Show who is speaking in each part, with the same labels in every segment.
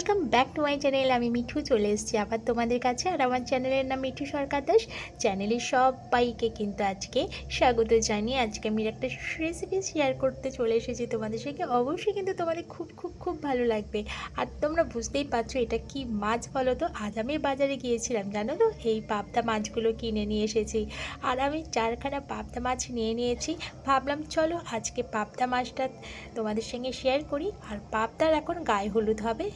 Speaker 1: papel back to my channel, আমি মিঠু চলে এসেছি আবার তোমাদের কাছে, আর আমার চ্যানেলের নাম মিঠু সরকার দাস চ্যানেলের সবাইকে কিন্তু আজকে স্বাগত জানিয়ে আজকে আমি একটা রেসিপি শেয়ার করতে চলে এসেছি তোমাদের সঙ্গে। অবশ্যই কিন্তু তোমাদের খুব খুব খুব ভালো লাগবে। আর তোমরা বুঝতেই পারছ এটা কি মাছ বলো তো? আজ আমি বাজারে গিয়েছিলাম, জানো তো? এই পাবদা মাছগুলো কিনে নিয়ে এসেছি। আর আমি চারখানা পাবদা মাছ নিয়ে নিয়েছি। ভাবলাম চলো আজকে পাবদা মাছটা তোমাদের সঙ্গে শেয়ার করি। আর পাবদার এখন গায়ে হলুদ হবে।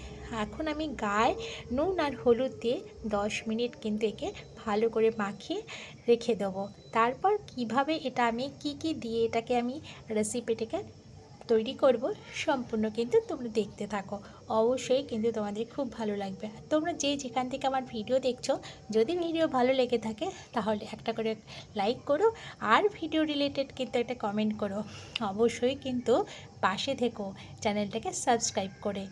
Speaker 1: এখন আমি গায়ে নুন আর হলুদ দিয়ে দশ মিনিট কিন্তু একে ভালো করে মাখিয়ে রেখে দেবো। তারপর কীভাবে এটা আমি, কি কি দিয়ে এটাকে আমি রেসিপিটাকে তৈরি করব সম্পূর্ণ কিন্তু তোমরা দেখতে থাকো। অবশ্যই কিন্তু তোমাদের খুব ভালো লাগবে। তোমরা যে যেখান থেকে আমার ভিডিও দেখছ, যদি ভিডিও ভালো লেগে থাকে, তাহলে একটা করে লাইক করো। আর ভিডিও রিলেটেড কিন্তু একটা কমেন্ট করো। অবশ্যই কিন্তু পাশে থেকো, চ্যানেলটাকে সাবস্ক্রাইব করে।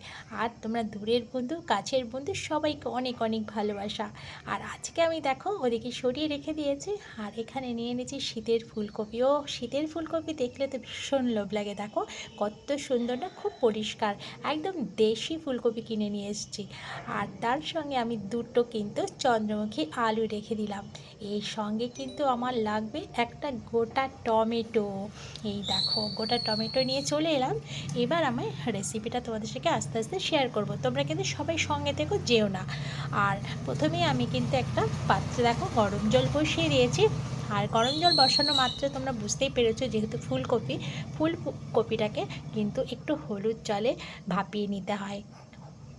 Speaker 1: আর তোমরা দূরের বন্ধু, কাছের বন্ধু, সবাইকে অনেক অনেক ভালোবাসা। আর আজকে আমি দেখো, ওদিকে সরিয়ে রেখে দিয়েছি। আর এখানে নিয়ে নিয়েছি শীতের ফুলকপি ও শীতের ফুলকপি দেখলে তো ভীষণ লোভ লাগে, দেখো। কত সুন্দর না, খুব পরিষ্কার। একদম দেশি ফুলকপি কিনে নিয়ে এসেছি। আর তার সঙ্গে আমি দুটো কিন্তু চন্দ্রমুখী আলু রেখে দিলাম। এই সঙ্গে কিন্তু আমার লাগবে একটা গোটা টমেটো। এই দেখো, গোটা টমেটো নিয়ে চলে এলাম। এবার আমি রেসিপিটা তোমাদের সাথে আস্তে আস্তে শেয়ার করব। তোমরা কিন্তু সবাই সঙ্গে থেকো, যেও না। আর প্রথমেই আমি কিন্তু একটা পাত্রে দেখো গরম জল বসিয়ে দিয়েছি। আর গরম জল বসানো মাত্র তোমরা বুঝতেই পেরেছ, যেহেতু ফুলকপি ফুলকপিটাকে কিন্তু একটু হলুদ জলে ভাপিয়ে নিতে হয়।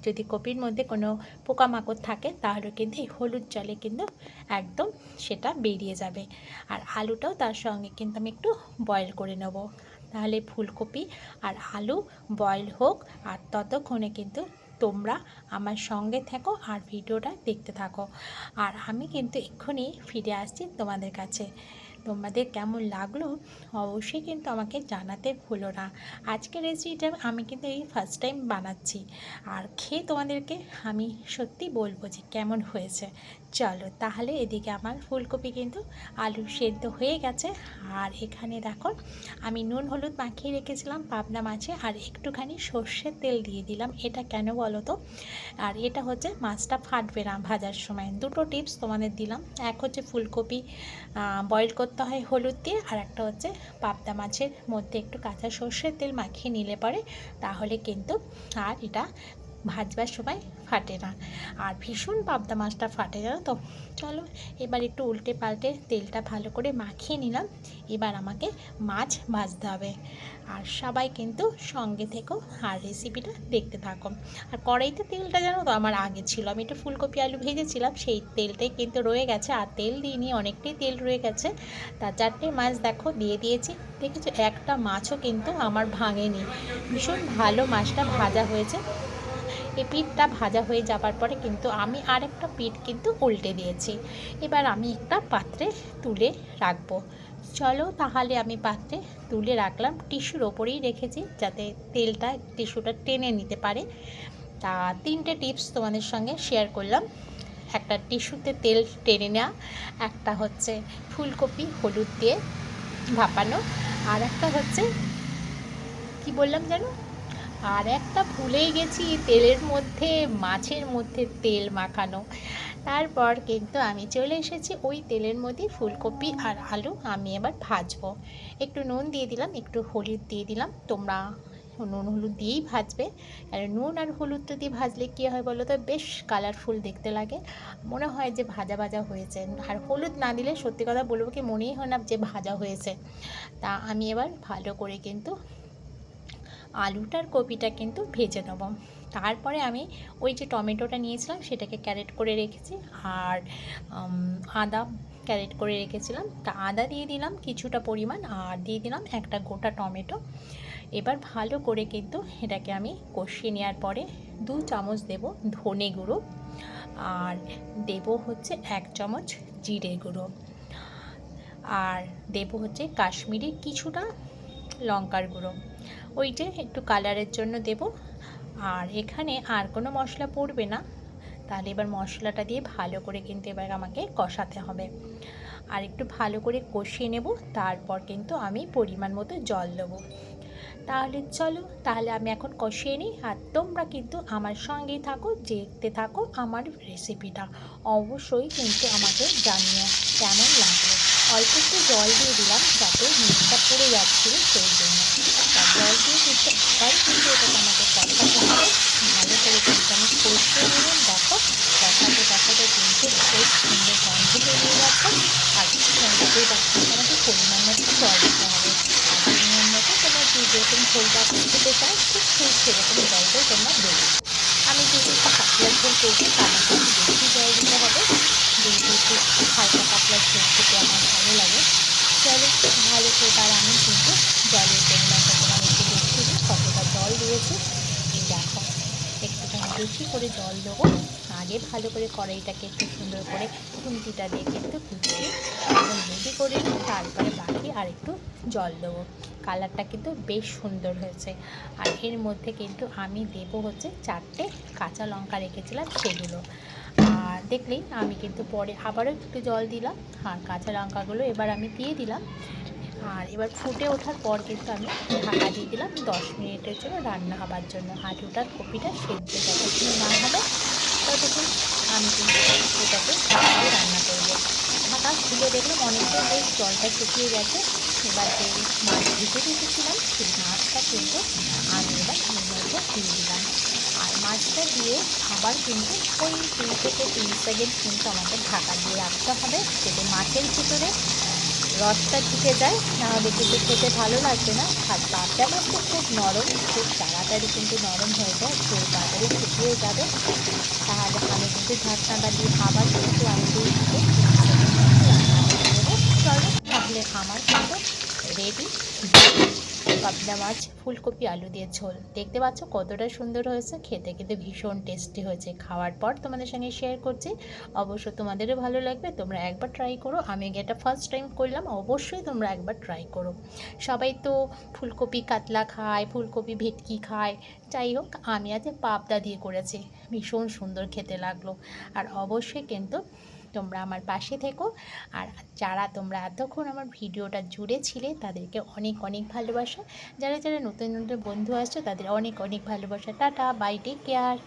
Speaker 1: যদি কপির মধ্যে কোনো পোকামাকড় থাকে, তাহলে কিন্তু এই হলুদ জলে কিন্তু একদম সেটা বেরিয়ে যাবে। আর আলুটাও তার সঙ্গে কিন্তু আমি একটু বয়েল করে নেব। তাহলে ফুলকপি আর আলু বয়েল হোক আর ততক্ষণে কিন্তু তোমরা আমার সঙ্গে থাকো আর ভিডিওটা দেখতে থাকো। আর আমি কিন্তু এক্ষুনি ফিরে আসছি তোমাদের কাছে। তোমাদের কেমন লাগল, অবশ্যই কিন্তু আমাকে জানাতে ভুলো না। আজকের রেসিপিটা আমি কিন্তু এই ফার্স্ট টাইম বানাচ্ছি। আর খেয়ে তোমাদেরকে আমি সত্যি বলব যে কেমন হয়েছে। চলো তাহলে এদিকে আমার ফুলকপি কিন্তু আলু সেদ্ধ হয়ে গেছে। আর এখানে দেখো, আমি নুন হলুদ মাখিয়ে রেখেছিলাম, পাবনা মাছে, আর একটুখানি সর্ষের তেল দিয়ে দিলাম। এটা কেন বলো তো? আর এটা হচ্ছে মাছটা ফাটবে না ভাজার সময়। দুটো টিপস তোমাদের দিলাম। এক হচ্ছে ফুলকপি বয়েল করতে হয় হলুদ দিয়ে আর একটা হচ্ছে পাবদা মাছের মধ্যে একটু কাঁচা সর্ষের তেল মাখিয়ে নিলে পরে, তাহলে কিন্তু আর এটা ভাজবার সময় ফাটে না। আর ভীষণ পাবদা মাছটা ফাটে, জানো তো? চলো, এবার একটু উল্টে পাল্টে তেলটা ভালো করে মাখিয়ে নিলাম। এবার আমাকে মাছ ভাজতে হবে। আর সবাই কিন্তু সঙ্গে থেকেও আর রেসিপিটা দেখতে থাকো। আর কড়াইতে তেলটা জানো তো আমার আগে ছিল। আমি একটু ফুলকপি আলু ভেজেছিলাম, সেই তেলটাই কিন্তু রয়ে গেছে। আর তেল দিইনি, অনেকটাই তেল রয়ে গেছে। তা চারটে মাছ দেখো, দিয়ে দিয়েছি। দেখেছ, একটা মাছও কিন্তু আমার ভাঙেনি। ভীষণ ভালো মাছটা ভাজা হয়েছে। এই পিঠটা ভাজা হয়ে যাবার পরে কিন্তু আমি আরেকটা পিঠ কিন্তু উল্টে দিয়েছি। এবার আমি একটা পাত্রে তুলে রাখব। চলো তাহলে আমি পাত্রে তুলে রাখলাম। টিস্যুর ওপরেই রেখেছি যাতে তেলটা, টিস্যুটা টেনে নিতে পারে। তা তিনটে টিপস তোমাদের সঙ্গে শেয়ার করলাম। একটা টিস্যুতে তেল টেনে নেওয়া, একটা হচ্ছে ফুলকপি হলুদ দিয়ে ভাপানো, আর একটা হচ্ছে, কি বললাম জানো আর একটা ভুলেই গেছি, তেলের মধ্যে, মাছের মধ্যে তেল মাখানো। তারপর কিন্তু আমি চলে এসেছি ওই তেলের মধ্যে ফুলকপি আর আলু। আমি এবার ভাজবো। একটু নুন দিয়ে দিলাম, একটু হলুদ দিয়ে দিলাম। তোমরা নুন হলুদ দিয়েই ভাজবে। আর নুন আর হলুদটা দিয়ে ভাজলে কী হয় বলো তো? বেশ কালারফুল দেখতে লাগে। মনে হয় যে ভাজা ভাজা হয়েছে। আর হলুদ না দিলে সত্যি কথা বলব কি মনেই হয় না যে ভাজা হয়েছে। তা আমি এবার ভালো করে কিন্তু আলুটার কপিটা কিন্তু ভেজে নেব। তারপরে আমি ওই যে টমেটোটা নিয়েছিলাম, সেটাকে ক্যারেট করে রেখেছি আর আদা ক্যারেট করে রেখেছিলাম। তা আদা দিয়ে দিলাম কিছুটা পরিমাণ আর দিয়ে দিলাম একটা গোটা টমেটো। এবার ভালো করে কিন্তু এটাকে আমি কষিয়ে নেওয়ার পরে দু চামচ দেব ধনে গুঁড়ো আর দেব হচ্ছে এক চামচ জিরে গুঁড়ো। আর দেব হচ্ছে কাশ্মীরি কিছুটা লঙ্কার গুঁড়ো। ওইটা একটু কালারের জন্য দেব। আর এখানে আর কোনো মশলা পড়বে না। তাহলে এবার মশলাটা দিয়ে ভালো করে কিন্তু এবার আমাকে কষাতে হবে। আর একটু ভালো করে কষিয়ে নেব, তারপর কিন্তু আমি পরিমাণ মতো জল দেবো। তাহলে চলো, তাহলে আমি এখন কষিয়ে নিই। আর তোমরা কিন্তু আমার সঙ্গেই থাকো, দেখতে থাকো আমার রেসিপিটা অবশ্যই কিন্তু আমাকে জানিও কেমন লাগল। অল্প একটু জল দিয়ে দিলাম যাতে মিটটা পড়ে যাচ্ছিল সেই জন্য। জল দিয়ে কিন্তু আবার কিন্তু এটাকে আমাকে কষাতে হবে। ভালো করে কিন্তু আমি কষিয়ে নিলাম। দেখো কষাতে কষাতে কিন্তু বেশ সুন্দর গন্ধ বেরিয়ে যাচ্ছে আর পারছি আমাকে পরিমাণ মতো জল দিতে হবে। পরিমাণ মতো তোমার যেরকম ঝোলটা খেতে চাও, ঠিক সেই সেরকম জলটাই তোমরা দেবে আমি যেহেতু একটু পাতলা ঝোল করছি তার মধ্যে একটু বেশি জল দিতে হবে যেহেতু একটু হালকা পাতলা ঝোল খেতে আমার ভালো লাগে চলো করে আমি কিন্তু জলের পরিমাণটা একটু বেশি দিই কতটা জল দিয়েছি দেখো, একটুখানি বেশি করে জল দেবো। আগে ভালো করে কড়াইটাকে একটু সুন্দর করে খুন্তিটা দিয়ে একটু কুচিয়ে একদম রেডি করে তারপরে বাকি আর একটু জল দেবো। কালারটা কিন্তু বেশ সুন্দর হয়েছে। আর এর মধ্যে কিন্তু আমি দেবো হচ্ছে চারটে কাঁচা লঙ্কা রেখেছিলাম সেগুলো। আর দেখলেই আমি কিন্তু পরে আবারও একটু জল দিলাম। আর কাঁচা লঙ্কাগুলো এবার আমি দিয়ে দিলাম। আর এবার ফুটে ওঠার পর কিন্তু আমি ঢাকা দিয়ে দিলাম দশ মিনিটের জন্য রান্না হবার জন্য। আলুটার কপিটা সেদ্ধ যতক্ষণ না হবে। ততক্ষণ আমি কিন্তু এটাকে রান্না করব ঢাকা খুলে দেখলাম অনেকটাই বেশ জলটা শুকিয়ে গেছে। এবার যে মাছ ভেজে রেখেছিলাম, সেই মাছটা কিন্তু আমি এবার মধ্যে দিয়ে দিলাম। আর মাছটা দিয়ে আবার কিন্তু ওই দুই থেকে তিন সেকেন্ড কিন্তু আমাকে ঢাকা দিয়ে রাখতে হবে, যাতে মাছের ভিতরে রসটা ঢুকে যায় নাহলে কিন্তু খেতে ভালো লাগবে না। আর পাবদা মাছটা খুব নরম, খুব তাড়াতাড়ি কিন্তু নরম হয়ে যায় খুব তাড়াতাড়ি শুকিয়ে যাবে। তাহলে আমি কিন্তু ঢাকনাটা দিয়ে আবার কিন্তু আমি দিয়ে তাহলে আমার কিন্তু রেডি। পাবদা মাছ, ফুলকপি, আলু দিয়ে ঝোল। দেখতে পাচ্ছ কতটা সুন্দর হয়েছে, খেতে খেতে ভীষণ টেস্টি হয়েছে। খাওয়ার পর তোমাদের সঙ্গে শেয়ার করছি। অবশ্য তোমাদেরও ভালো লাগবে, তোমরা একবার ট্রাই করো। আমি এটা ফার্স্ট টাইম করলাম, অবশ্যই তোমরা একবার ট্রাই করো। সবাই তো ফুলকপি কাতলা খায়, ফুলকপি ভেটকি খায়। যাই হোক, আমি আজ পাবদা দিয়ে করেছি। ভীষণ সুন্দর খেতে লাগল। আর অবশ্যই কিন্তু তোমরা আমার পাশে থেকো। আর যারা তোমরা এতক্ষণ আমার ভিডিওটা জুড়ে ছিলে, তাদেরকে অনেক অনেক ভালোবাসা। যারা যারা নতুন নতুন বন্ধু আসছো, তাদের অনেক অনেক ভালোবাসা। Tata bye take care